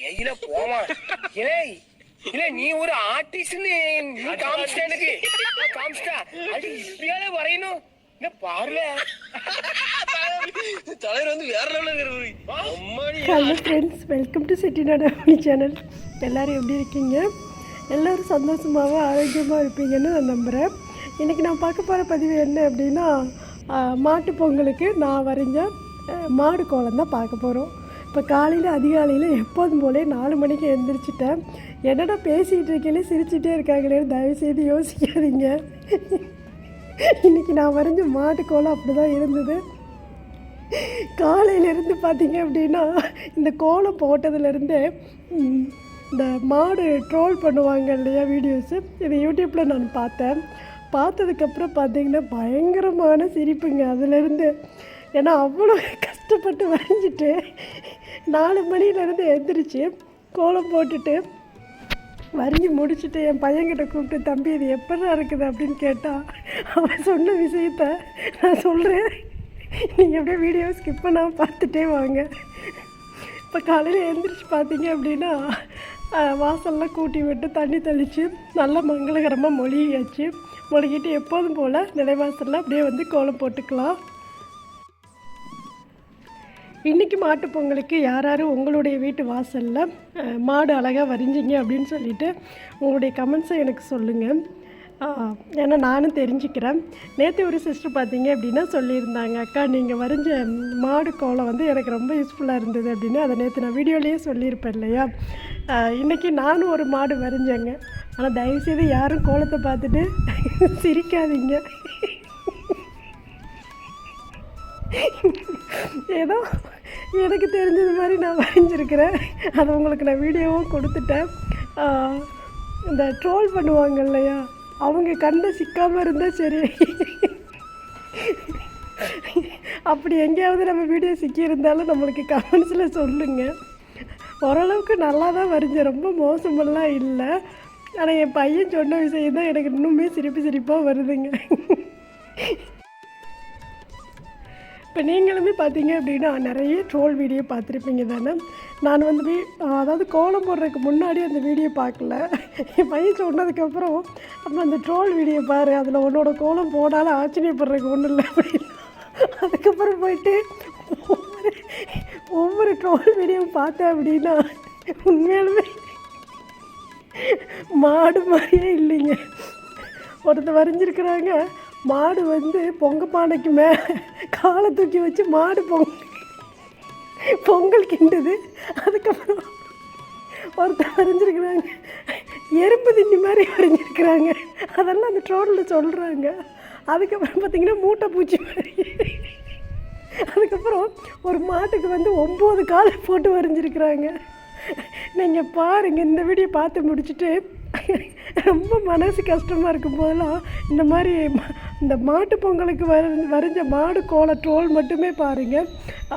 எயில போமா. இல்லை இல்ல நீ ஒரு ஆர்டிஸ்ட்னு நீ எனக்கு. அது இப்படியால வரையணும். என்ன பாருல. தலைவர் வந்து வேற லெவலில் hello friends welcome to Chettinad Ammani channel எல்லோரும் எப்படி இருக்கீங்க? எல்லோரும் சந்தோஷமாகவும் ஆரோக்கியமாக இருப்பீங்கன்னு நான் நம்புகிறேன் இன்றைக்கி நான் பார்க்க போகிற பதிவு என்ன அப்படின்னா ஆஹ், மாட்டுப் பொங்கலுக்கு நான் வரைஞ்ச மாடு கோலம் தான் பார்க்க போகிறோம் இப்போ காலையில் அதிகாலையில் எப்போதும் போலே நாலு மணிக்கு எழுந்திரிச்சிட்டேன் என்னடா பேசிகிட்டு இருக்கீங்களே சிரிச்சிட்டே இருக்காங்களே தயவுசெய்து யோசிக்காதீங்க. இன்றைக்கி நான் வரைஞ்ச மாட்டு கோலம் அப்படி தான் இருந்தது காலையிலேருந்து பார்த்தீங்க அப்படின்னா இந்த கோலம் போட்டதுலேருந்து இந்த மாடு ட்ரோல் பண்ணுவாங்க இல்லையா வீடியோஸு இது யூடியூப்பில் நான் பார்த்தேன். பார்த்ததுக்கப்புறம் பார்த்தீங்கன்னா பயங்கரமான சிரிப்புங்க. அதுலேருந்து ஏன்னா அவ்வளோ கஷ்டப்பட்டு வரைஞ்சிட்டு நாலு மணிலேருந்து எழுந்திரிச்சு கோலம் போட்டுட்டு வரைஞ்சி முடிச்சுட்டு என் பையன்கிட்ட கூப்பிட்டு தம்பி இது எப்படா இருக்குது? அப்படின்னு கேட்டால் அவன் சொன்ன விஷயத்த நான் சொல்கிறேன் நீங்கள் அப்படியே வீடியோ ஸ்கிப் பண்ணாமல் பார்த்துட்டே வாங்க. இப்போ காலையில் எழுந்திரிச்சு பார்த்தீங்க அப்படின்னா வாசல்லாம் கூட்டி விட்டு தண்ணி தெளித்து நல்லா மங்களகரமாக மொழியாச்சு மொழிகிட்டு எப்போதும் போல் நிலைவாசலில் அப்படியே வந்து கோலம் போட்டுக்கலாம். இன்றைக்கி மாட்டுப் பொங்கலுக்கு யார் யார் உங்களுடைய வீட்டு வாசலில் மாடு அழகாக வரைஞ்சிங்க அப்படின்னு சொல்லிட்டு உங்களுடைய கமெண்ட்ஸை எனக்கு சொல்லுங்கள் ஏன்னா நானும் தெரிஞ்சுக்கிறேன். நேற்று ஒரு சிஸ்டர் பார்த்தீங்க அப்படின்னா சொல்லியிருந்தாங்க அக்கா நீங்கள் வரைஞ்ச மாடு கோலம் வந்து எனக்கு ரொம்ப யூஸ்ஃபுல்லாக இருந்தது அப்படின்னு. அதை நேற்று நான் வீடியோலேயே சொல்லியிருப்பேன் இல்லையா? இன்றைக்கி நானும் ஒரு மாடு வரைஞ்சேங்க. ஆனால் தயவுசெய்து யாரும் கோலத்தை பார்த்துட்டு சிரிக்காதீங்க. ஏதோ எனக்கு தெரிஞ்சது மாதிரி நான் வரைஞ்சிருக்கிறேன். அதை உங்களுக்கு நான் வீடியோவும் கொடுத்துட்டேன். இந்த ட்ரோல் பண்ணுவாங்க இல்லையா? அவங்க கண்ணை சிக்காமல் இருந்தால் சரி. அப்படி எங்கேயாவது நம்ம வீடியோ சிக்கியிருந்தாலும் நம்மளுக்கு கமெண்ட்ஸில் சொல்லுங்கள் ஓரளவுக்கு நல்லா தான் வரைஞ்சேன். ரொம்ப மோசமெல்லாம் இல்லை. ஆனால் என் பையன் சொன்ன விஷயம் தான் எனக்கு இன்னுமே சிரிப்பு சிரிப்பாக வருதுங்க. இப்போ நீங்களுமே பார்த்தீங்க அப்படின்னா நிறைய ட்ரோல் வீடியோ பார்த்துருப்பீங்க தானே? நான் வந்து வீ அதாவது கோலம் போடுறதுக்கு முன்னாடி அந்த வீடியோ பார்க்கல. என் பையன் சொன்னதுக்கப்புறம் அப்புறம் அந்த ட்ரோல் வீடியோ பாரு அதில் உன்னோட கோலம் போடாலும் ஆச்சரியப்படுறதுக்கு ஒன்றும் இல்லை அப்படின்னா அதுக்கப்புறம் போயிட்டு ஒவ்வொரு ஒவ்வொரு ட்ரோல் வீடியோ பார்த்தேன் அப்படின்னா உண்மையாலுமே மாடு மாதிரியே இல்லைங்க. ஒருத்தர் வரைஞ்சிருக்கிறாங்க மாடு வந்து பொங்க பானைக்கு மே காலை தூக்கி வச்சு மாடு பொங்க பொங்கல் கிண்டுது. அதுக்கப்புறம் ஒருத்தர் வரைஞ்சிருக்கிறாங்க எறும்பு திண்ணி மாதிரி வரைஞ்சிருக்கிறாங்க அதெல்லாம் அந்த ட்ரோலில் சொல்கிறாங்க அதுக்கப்புறம் பார்த்தீங்கன்னா மூட்டை பூச்சி மாதிரி. அதுக்கப்புறம் ஒரு மாட்டுக்கு வந்து ஒம்பது காலை போட்டு வரைஞ்சிருக்கிறாங்க. நீங்கள் பாருங்கள் இந்த வீடியோ பார்த்து முடிச்சுட்டு ரொம்ப மனசு கஷ்டமாக இருக்கும் போதெல்லாம் இந்த மாதிரி இந்த மாட்டு பொங்கலுக்கு வர வரைஞ்ச மாடு கோல ட்ரோல் மட்டுமே பாருங்கள்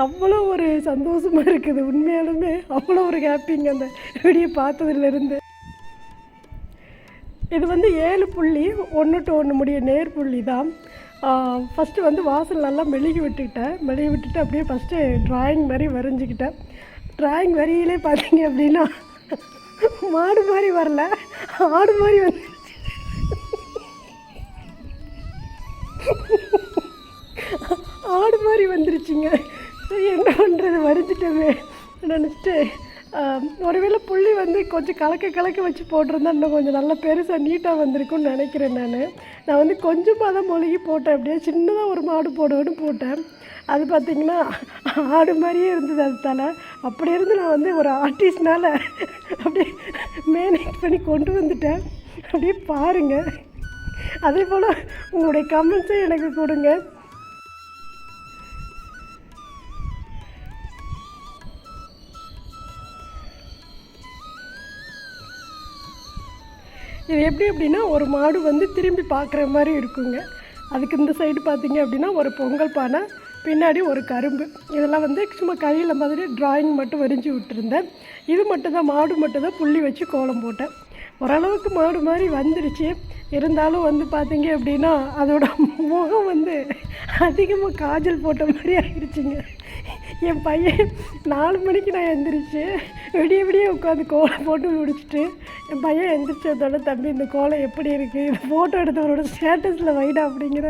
அவ்வளோ ஒரு சந்தோஷமாக இருக்குது. உண்மையாலுமே அவ்வளோ ஒரு ஹாப்பிங்க அந்த வீடியோ பார்த்ததுலேருந்து. இது வந்து ஏழு புள்ளி ஒன்று டு ஒன்று முடிய நேர் புள்ளி தான். ஃபஸ்ட்டு வந்து வாசல் நல்லா மெழுகி விட்டுக்கிட்டேன். மெழுகி விட்டுட்டு அப்படியே ஃபஸ்ட்டு ட்ராயிங் மாதிரி வரைஞ்சிக்கிட்டேன். ட்ராயிங் வரியிலே பார்த்தீங்க அப்படின்னா மாடு மாதிரி வரல. ஆடு மாதிரி வந்து ஆடு மாதிரி வந்துருச்சுங்க. சரி என்ன பண்ணுறது வரைஞ்சிட்டோமே நினச்சிட்டு ஒருவேளை புள்ளி வந்து கொஞ்சம் கலக்க கலக்க வச்சு போட்டிருந்தா இன்னும் கொஞ்சம் நல்லா பெருசாக நீட்டாக வந்திருக்கும்னு நினைக்கிறேன் நான். நான் வந்து கொஞ்சமாக தான் மொழிகி போட்டேன். அப்படியே சின்னதாக ஒரு மாடு போடுவேன்னு போட்டேன். அது பார்த்திங்கன்னா ஆடு மாதிரியே இருந்தது அது தலை. அப்படி இருந்து நான் வந்து ஒரு ஆர்டிஸ்ட்னால் அப்படியே மேனேஜ் பண்ணி கொண்டு வந்துட்டேன். அப்படியே பாருங்கள் அதே போல் உங்களுடைய கமெண்ட்ஸும் எனக்கு கொடுங்க. இது எப்படி அப்படின்னா ஒரு மாடு வந்து திரும்பி பார்க்குற மாதிரி இருக்குங்க. அதுக்கு இந்த சைடு பார்த்தீங்க அப்படின்னா ஒரு பொங்கல் பானை பின்னாடி ஒரு கரும்பு. இதெல்லாம் வந்து சும்மா கையில் மாதிரி டிராயிங் மட்டும் வரைஞ்சி விட்டுருந்தேன். இது மட்டும் தான் மாடு மட்டும் தான் புள்ளி வச்சு கோலம் போட்டேன். ஓரளவுக்கு மாடு மாதிரி வந்துருச்சு. இருந்தாலும் வந்து பார்த்தீங்க அப்படின்னா அதோட முகம் வந்து அதிகமாக காஜல் போட்ட மாதிரி ஆகிடுச்சிங்க என் பையன் நாலு மணிக்கு நான் எந்திரிச்சு விடிய விடிய உட்காந்து கோலம் போட்டு முடிச்சுட்டு என் பையன் எந்திரிச்சதோட தம்பி இந்த கோலம் எப்படி இருக்குது இந்த ஃபோட்டோ எடுத்தவரோட ஸ்டேட்டஸில் வைடா அப்படிங்கிற.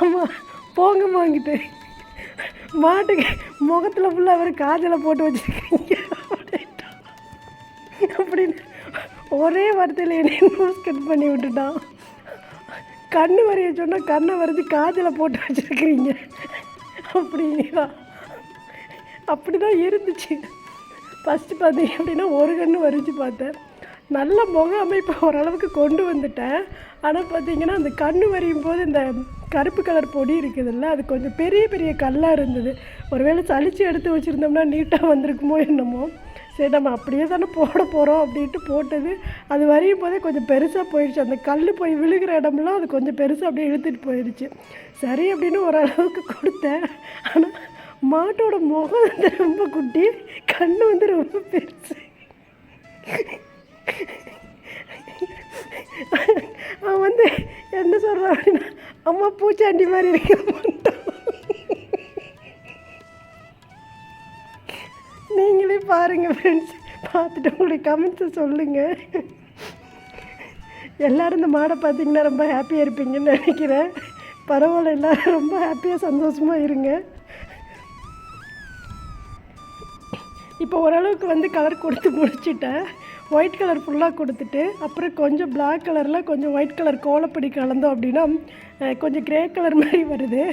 ஆமாம் போங்க வாங்கிட்டு மாட்டுக்கு முகத்தில் ஃபுல்லாக அவர் காஜலை போட்டு வச்சுருக்கீங்க. அப்படின்ட்டு. அப்படின்னு ஒரே வார்த்தையில் என்னை நோஸ் கட் பண்ணி விட்டுட்டான் கண்ணு வரைய சொன்னால் கண்ணை வரைஞ்சி காதில் போட்டு வச்சுருக்கிறீங்க. அப்படிங்கிறான் அப்படி தான் இருந்துச்சு. ஃபஸ்ட்டு பார்த்தீங்க அப்படின்னா ஒரு கண்ணு வரைஞ்சி பார்த்தேன். நல்ல முக அமைப்பை ஓரளவுக்கு கொண்டு வந்துட்டேன். ஆனால் பார்த்தீங்கன்னா அந்த கண்ணு வரையும் போது இந்த கருப்பு கலர் பொடி இருக்குதுல்ல அது கொஞ்சம் பெரிய பெரிய கல்லாக இருந்தது. ஒருவேளை சளிச்சு எடுத்து வச்சுருந்தோம்னா நீட்டாக வந்திருக்குமோ என்னமோ. சரி நம்ம அப்படியே தானே போட போகிறோம் அப்படின்ட்டு போட்டது. அது வரையும் போதே கொஞ்சம் பெருசாக போயிடுச்சு. அந்த கல் போய் விழுகிற இடமெல்லாம் அது கொஞ்சம் பெருசாக அப்படியே இழுத்துட்டு போயிடுச்சு. சரி அப்படின்னு ஓரளவுக்கு கொடுத்தேன். ஆனால் மாட்டோட முகம் வந்து ரொம்ப குட்டி கண் வந்து ரொம்ப பெருசு. அவன் வந்து என்ன சொல்கிறான் அப்படின்னா அம்மா பூச்சாண்டி மாதிரி இருக்க. நீங்களே பாருங்கள் ஃப்ரெண்ட்ஸ் பார்த்துட்டு உங்களுடைய கமெண்ட்ஸை சொல்லுங்கள் எல்லோரும் இந்த மாடை பார்த்தீங்கன்னா ரொம்ப ஹாப்பியாக இருப்பீங்கன்னு நினைக்கிறேன். பரவாயில்ல எல்லோரும் ரொம்ப ஹாப்பியாக சந்தோஷமாக இருங்க. இப்போ ஓரளவுக்கு வந்து கலர் கொடுத்து முடிச்சிட்டேன். ஒயிட் கலர் ஃபுல்லாக கொடுத்துட்டு அப்புறம் கொஞ்சம் பிளாக் கலரில் கொஞ்சம் ஒயிட் கலர் கோலப்பொடி கலந்தோம் அப்படின்னா கொஞ்சம் கிரே கலர் மாதிரி வருது.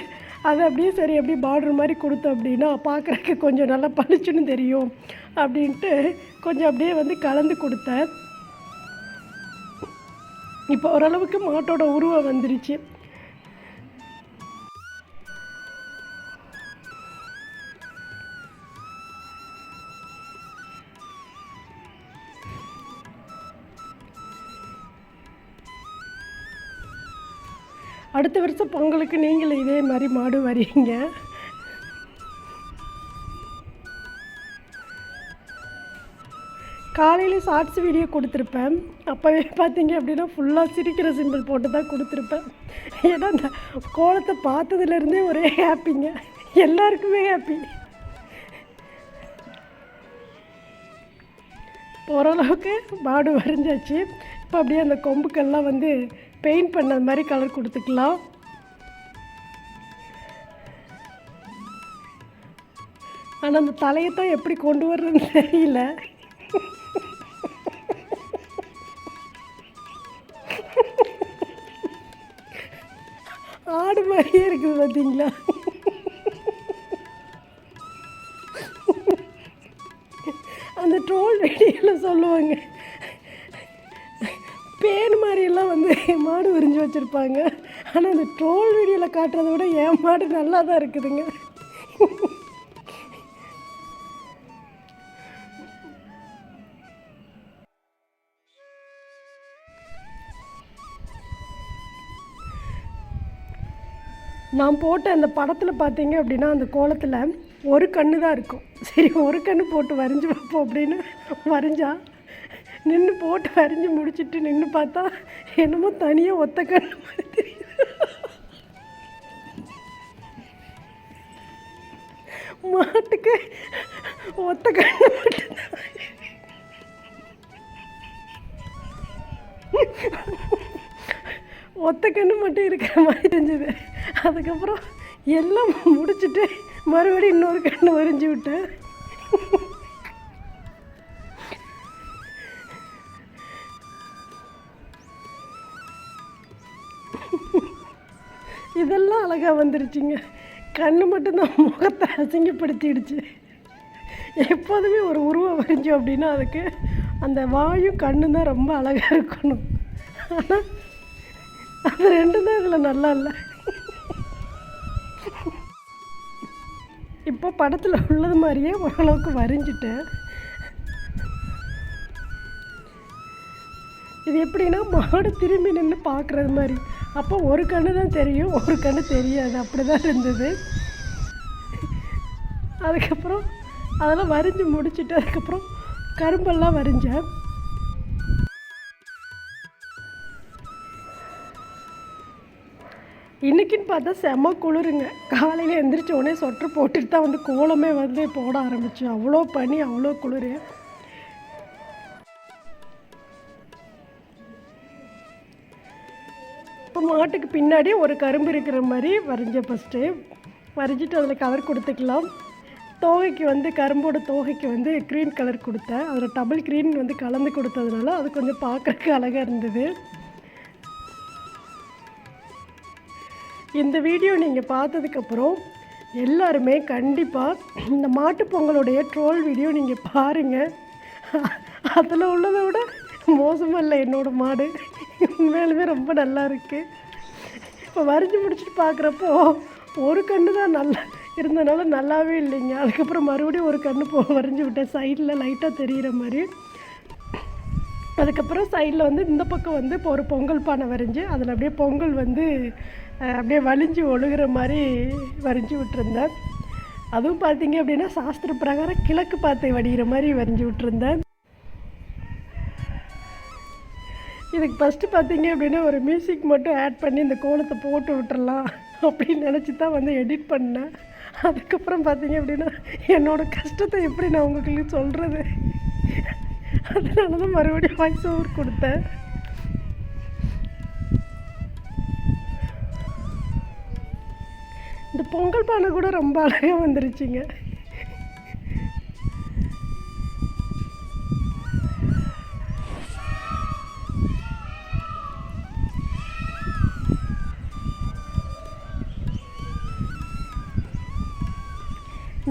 அது அப்படியே சரி அப்படியே பார்டர் மாதிரி கொடுத்தோம் அப்படின்னா பார்க்குறக்கு கொஞ்சம் நல்லா பளிச்சுன்னு தெரியும் அப்படின்ட்டு கொஞ்சம் அப்படியே வந்து கலந்து கொடுத்தேன். இப்போ ஓரளவுக்கு மாட்டோட உருவம் வந்துருச்சு. அடுத்த வருஷம் பொங்கலுக்கு நீங்களும் இதே மாதிரி மாடு வரீங்க. காலையில் ஷார்ட்ஸ் வீடியோ கொடுத்துருப்பேன். அப்போவே பார்த்தீங்க அப்படின்னா ஃபுல்லாக சிரிக்கிற சிம்பிள் போட்டு தான் கொடுத்துருப்பேன். ஏன்னா அந்த கோலத்தை பார்த்ததுலேருந்தே ஒரே ஹாப்பிங்க எல்லாருக்குமே ஹாப்பி ஓரளவுக்கு மாடு வரைஞ்சாச்சு. இப்போ அப்படியே அந்த கொம்புக்கெல்லாம் வந்து பெயிண்ட் பண்ணது மாதிரி கலர் கொடுத்துக்கலாம். ஆனால் அந்த தலையை தான் எப்படி கொண்டு வர்றதுன்னு தெரியல. ஆடு மாதிரியே இருக்குது பார்த்தீங்களா அந்த ட்ரோல் வீடியோவில் சொல்லுவாங்க. பேன் மாதிரியெல்லாம் வந்து மாடு விரிஞ்சு வச்சுருப்பாங்க. ஆனால் அந்த ட்ரோல் வீடியோவில் காட்டுறதை விட என் மாடு நல்லா தான் இருக்குதுங்க. நான் போட்ட அந்த படத்தில் பார்த்தீங்க அப்படின்னா அந்த கோலத்தில் ஒரு கண்ணு தான் இருக்கும். சரி ஒரு கண்ணு போட்டு வரைஞ்சி பார்ப்போம் அப்படின்னு வரைஞ்சா நின்று போட்டு வரைஞ்சி முடிச்சிட்டு நின்று பார்த்தா என்னமோ தனியாக ஒத்த கண்ணு மாதிரி தெரியும் மாட்டுக்கு ஒத்த கண்ணு மட்டும்தான். ஒத்த கண்ணு மட்டும் இருக்கிற மாதிரி தெரிஞ்சது. அதுக்கப்புறம் எல்லாம் முடிச்சுட்டு மறுபடியும் இன்னொரு கண்ணு வரைஞ்சி விட்டேன். இதெல்லாம் அழகாக வந்துருச்சுங்க. கண்ணு மட்டும்தான் முகத்தை அசிங்கப்படுத்திடுச்சு. எப்போதுமே ஒரு உருவம் வரைஞ்சோம் அப்படின்னா அதுக்கு அந்த வாயும் கண்ணு தான் ரொம்ப அழகாக இருக்கணும். ஆனால் அது ரெண்டும் தான் இதில் நல்லா இல்லை. இப்போ படத்தில் உள்ளது மாதிரியே ஓரளவுக்கு வரைஞ்சிட்டேன். இது எப்படின்னா மாடு திரும்பி நின்று பார்க்குறது மாதிரி. அப்போ ஒரு கண்ணு தான் தெரியும் ஒரு கண்ணு தெரியாது. அப்படி தான் இருந்தது. அதுக்கப்புறம் அதெல்லாம் வரைஞ்சி முடிச்சுட்டு அதுக்கப்புறம் கரும்பெல்லாம் வரைஞ்சேன். இன்றைக்கின்னு பார்த்தா செம குளிருங்க. காலையில் எந்திரிச்ச உடனே சொட்டர் போட்டுட்டு தான் வந்து கோலமே வந்து போட ஆரம்பிச்சு அவ்வளோ பனி அவ்வளோ குளிர். இப்போ மாட்டுக்கு பின்னாடி ஒரு கரும்பு இருக்கிற மாதிரி வரைஞ்சேன் ஃபஸ்ட்டு வரைஞ்சிட்டு அதில் கலர் கொடுத்துக்கலாம். தோகைக்கு வந்து கரும்போட தோகைக்கு வந்து க்ரீன் கலர் கொடுத்தேன். அதில் டபுள் க்ரீன் வந்து கலந்து கொடுத்ததுனால அது கொஞ்சம் பார்க்குறக்கு அழகாக இருந்தது. இந்த வீடியோ நீங்கள் பார்த்ததுக்கப்புறம் எல்லாருமே கண்டிப்பாக இந்த மாட்டுப் பொங்கலுடைய ட்ரோல் வீடியோ நீங்கள் பாருங்கள் அதில் உள்ளதை விட மோசமாக இல்லை என்னோடய மாடு. உண்மையாலுமே ரொம்ப நல்லா இருக்குது இப்போ வரைஞ்சி முடிச்சுட்டு பார்க்குறப்போ ஒரு கண்ணு தான் நல்லா இருந்தனால நல்லாவே இல்லைங்க. அதுக்கப்புறம் மறுபடியும் ஒரு கண்ணு போ வரைஞ்சி விட்டேன். சைடில் லைட்டாக தெரிகிற மாதிரி. அதுக்கப்புறம் சைடில் வந்து இந்த பக்கம் வந்து இப்போ ஒரு பொங்கல் பானை வரைஞ்சி அதில் அப்படியே பொங்கல் வந்து அப்படியே வலிஞ்சு ஒழுகுற மாதிரி வரைஞ்சி விட்டுருந்தேன். அதுவும் பார்த்தீங்க அப்படின்னா சாஸ்திர பிரகாரம் கிழக்கு பார்த்து வடிகிற மாதிரி வரைஞ்சி விட்டுருந்தேன். இதுக்கு ஃபஸ்ட்டு பார்த்தீங்க அப்படின்னா ஒரு மியூசிக் மட்டும் ஆட் பண்ணி இந்த கோலத்தை போட்டு விட்டுறலாம் அப்படின்னு நினச்சி தான் வந்து எடிட் பண்ணேன். அதுக்கப்புறம் பார்த்தீங்க அப்படின்னா என்னோடய கஷ்டத்தை எப்படி நான் உங்களுக்கு சொல்கிறது அதனால தான் மறுபடியும் வாய்ஸ் ஓவர் கொடுத்தேன். இந்த பொங்கல் பானை கூட ரொம்ப அழகாக வந்துருச்சுங்க.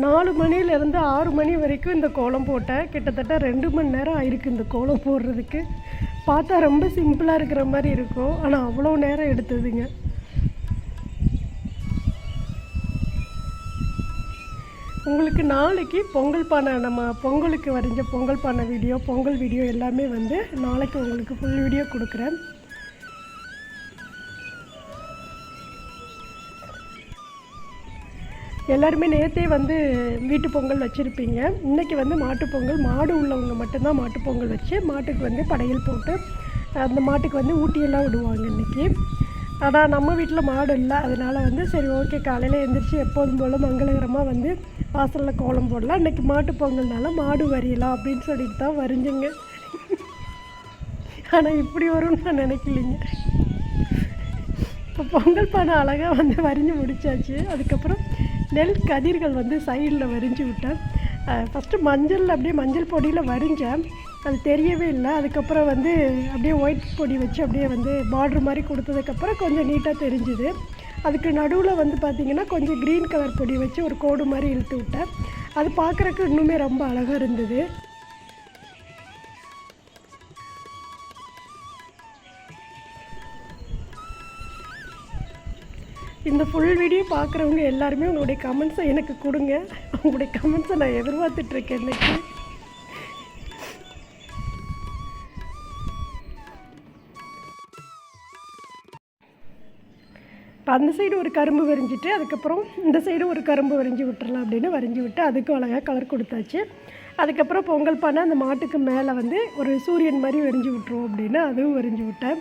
நாலு மணிலேருந்து ஆறு மணி வரைக்கும் இந்த கோலம் போட்டேன். கிட்டத்தட்ட ரெண்டு மணி நேரம் ஆயிருக்கு இந்த கோலம் போடுறதுக்கு. பார்த்தா ரொம்ப சிம்பிளாக இருக்கிற மாதிரி இருக்கும். ஆனால் அவ்வளோ நேரம் எடுத்ததுங்க. உங்களுக்கு நாளைக்கு பொங்கல் பானை நம்ம பொங்கலுக்கு வரைஞ்ச பொங்கல் பானை வீடியோ பொங்கல் வீடியோ எல்லாமே வந்து நாளைக்கு உங்களுக்கு ஃபுல் வீடியோ கொடுக்குறேன். எல்லாருமே நேற்றே வந்து வீட்டு பொங்கல் வச்சுருப்பீங்க. இன்றைக்கி வந்து மாட்டுப்பொங்கல் மாடு உள்ளவங்க மட்டும்தான் மாட்டுப் பொங்கல் வச்சு மாட்டுக்கு வந்து படையல் போட்டு அந்த மாட்டுக்கு வந்து ஊட்டியெல்லாம் விடுவாங்க இன்றைக்கி ஆனால் நம்ம வீட்டில் மாடு இல்லை. அதனால் வந்து சரி ஓகே காலையில் எழுந்திரிச்சு எப்போதும் போல் மங்களகரமாக வந்து வாசலில் கோலம் போடலாம். இன்றைக்கி மாட்டு பொங்கல்னால மாடு வரையலாம் அப்படின்னு சொல்லிட்டு தான் வரைஞ்சுங்க. ஆனால் இப்படி வரும்னு நான் நினைக்கலைங்க. இப்போ பொங்கல் பானை அழகாக வந்து வரைஞ்சி முடிச்சாச்சு. அதுக்கப்புறம் நெல் கதிர்கள் வந்து சைடில் வரிஞ்சு விட்டேன். ஃபஸ்ட்டு மஞ்சள் அப்படியே மஞ்சள் பொடியில் வரைஞ்சேன். அது தெரியவே இல்லை. அதுக்கப்புறம் வந்து அப்படியே ஒயிட் பொடி வச்சு அப்படியே வந்து பார்டர் மாதிரி கொடுத்ததுக்கப்புறம் கொஞ்சம் நீட்டாக தெரிஞ்சுது. அதுக்கு நடுவில் வந்து பார்த்திங்கன்னா கொஞ்சம் க்ரீன் கலர் பொடி வச்சு ஒரு கோடு மாதிரி இழுத்து விட்டேன். அது பார்க்குறக்கு இன்னுமே ரொம்ப அழகாக இருந்தது. இந்த ஃபுல் வீடியோ பார்க்குறவங்க எல்லாருமே உங்களுடைய கமெண்ட்ஸை எனக்கு கொடுங்க. உங்களுடைய கமெண்ட்ஸை நான் எதிர்பார்த்துட்ருக்கேன் இன்றைக்கி இப்போ அந்த சைடு ஒரு கரும்பு வரைஞ்சிட்டு அதுக்கப்புறம் இந்த சைடு ஒரு கரும்பு வரைஞ்சி விட்டுறலாம் அப்படின்னு வரைஞ்சி விட்டு அதுக்கும் அழகாக கலர் கொடுத்தாச்சு. அதுக்கப்புறம் பொங்கல் பானை அந்த மாட்டுக்கு மேலே வந்து ஒரு சூரியன் மாதிரி வரைஞ்சி விட்ருவோம் அப்படின்னு அதுவும் வரைஞ்சி விட்டேன்.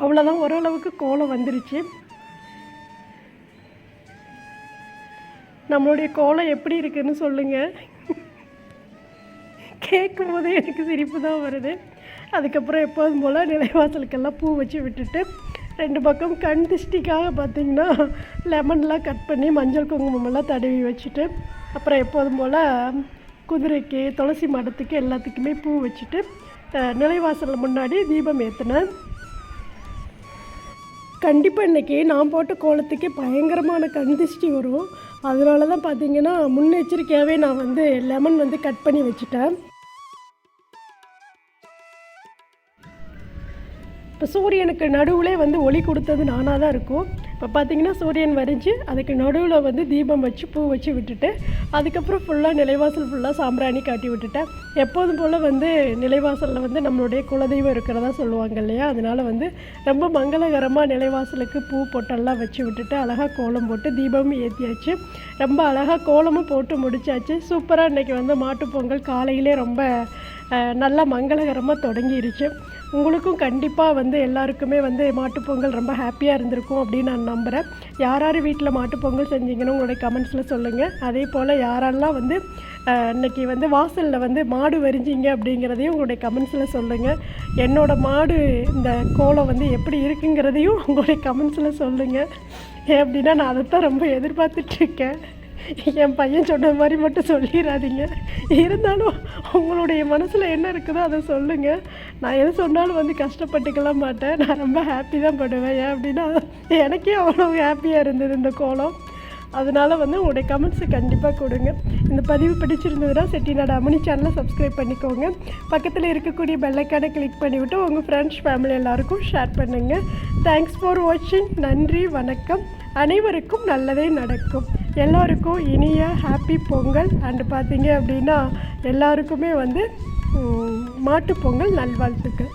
அவ்வளோதான் ஓரளவுக்கு கோலம் வந்துருச்சு. நம்மளுடைய கோலம் எப்படி இருக்குன்னு சொல்லுங்கள் கேட்கும் போதே எனக்கு சிரிப்பு தான் வருது. அதுக்கப்புறம் எப்போதும் போல் நிலைவாசலுக்கெல்லாம் பூ வச்சு விட்டுட்டு ரெண்டு பக்கம் கண் திஷ்டிக்காக பார்த்திங்கன்னா லெமன்லாம் கட் பண்ணி மஞ்சள் குங்குமமெல்லாம் தடவி வச்சுட்டு அப்புறம் எப்போதும் போல் குதிரைக்கு துளசி மடத்துக்கு எல்லாத்துக்குமே பூ வச்சுட்டு அஹ், நிலைவாசல் முன்னாடி தீபம் ஏற்றினேன் கண்டிப்பாக இன்றைக்கி நான் போட்ட கோலத்துக்கே பயங்கரமான கண்திஷ்டி வரும். அதனால தான் பார்த்தீங்கன்னா முன்னெச்சரிக்கையாகவே நான் வந்து லெமன் வந்து கட் பண்ணி வச்சுட்டேன். இப்போ சூரியனுக்கு நடுவில் வந்து ஒளி கொடுத்தது நானாக தான் இருக்கும். இப்போ பார்த்தீங்கன்னா சூரியன் வரைஞ்சி அதுக்கு நடுவில் வந்து தீபம் வச்சு பூ வச்சு விட்டுட்டு அதுக்கப்புறம் ஃபுல்லாக நிலைவாசல் ஃபுல்லாக சாம்பிராணி காட்டி விட்டுட்டேன். எப்போதும் போல் வந்து நிலைவாசலில் வந்து நம்மளுடைய குலதெய்வம் இருக்கிறதா சொல்லுவாங்க இல்லையா? அதனால் வந்து ரொம்ப மங்களகரமாக நிலைவாசலுக்கு பூ பொட்டெல்லாம் வச்சு விட்டுட்டு அழகாக கோலம் போட்டு தீபமும் ஏற்றியாச்சு ரொம்ப அழகாக கோலமும் போட்டு முடிச்சாச்சு. சூப்பராக இன்றைக்கி வந்து மாட்டுப்பொங்கல் காலையிலே ரொம்ப நல்லா மங்களகரமாக தொடங்கிருச்சு. உங்களுக்கும் கண்டிப்பாக வந்து எல்லாருக்குமே வந்து மாட்டுப்பொங்கல் ரொம்ப ஹாப்பியாக இருந்திருக்கும் அப்படின்னு நான் நம்புகிறேன் யார் யார் வீட்டில் மாட்டுப்பொங்கல் செஞ்சீங்கன்னு உங்களுடைய கமெண்ட்ஸில் சொல்லுங்கள் அதே போல் யாரெல்லாம் வந்து இன்றைக்கி இன்னைக்கு வந்து வாசலில் வந்து மாடு வரிஞ்சிங்க அப்படிங்கிறதையும் உங்களுடைய கமெண்ட்ஸில் சொல்லுங்கள் என்னோட மாடு இந்த கோலம் வந்து எப்படி இருக்குங்கிறதையும் உங்களுடைய கமெண்ட்ஸில் சொல்லுங்கள் ஏன் அப்படின்னா நான் அதைத்தான் ரொம்ப எதிர்பார்த்துட்ருக்கேன் என் பையன் சொன்ன மாதிரி மட்டும் சொல்லிடாதீங்க. இருந்தாலும் உங்களுடைய மனசில் என்ன இருக்குதோ அதை சொல்லுங்கள் நான் எது சொன்னாலும் வந்து கஷ்டப்பட்டுக்கலாம் மாட்டேன். நான் ரொம்ப ஹாப்பி தான் படுவேன். ஏன் அப்படின்னா எனக்கே அவ்வளோ ஹாப்பியாக இருந்தது இந்த கோலம். அதனால வந்து உங்களுடைய கமெண்ட்ஸை கண்டிப்பாக கொடுங்க. இந்த பதிவு பிடிச்சிருந்ததுன்னா செட்டிநாடு அமனி சேனலை சப்ஸ்கிரைப் பண்ணிக்கோங்க. பக்கத்தில் இருக்கக்கூடிய பெல்லைக்கானை கிளிக் பண்ணிவிட்டு உங்கள் ஃப்ரெண்ட்ஸ் ஃபேமிலி எல்லாருக்கும் ஷேர் பண்ணுங்கள் தேங்க்ஸ் ஃபார் வாட்சிங் நன்றி வணக்கம். அனைவருக்கும் நல்லதே நடக்கும். எல்லோருக்கும் இனிய ஹாப்பி பொங்கல். அண்டு பார்த்தீங்க அப்படின்னா எல்லாருக்குமே வந்து மாட்டுப்பொங்கல் நல்வாழ்த்துக்கள்.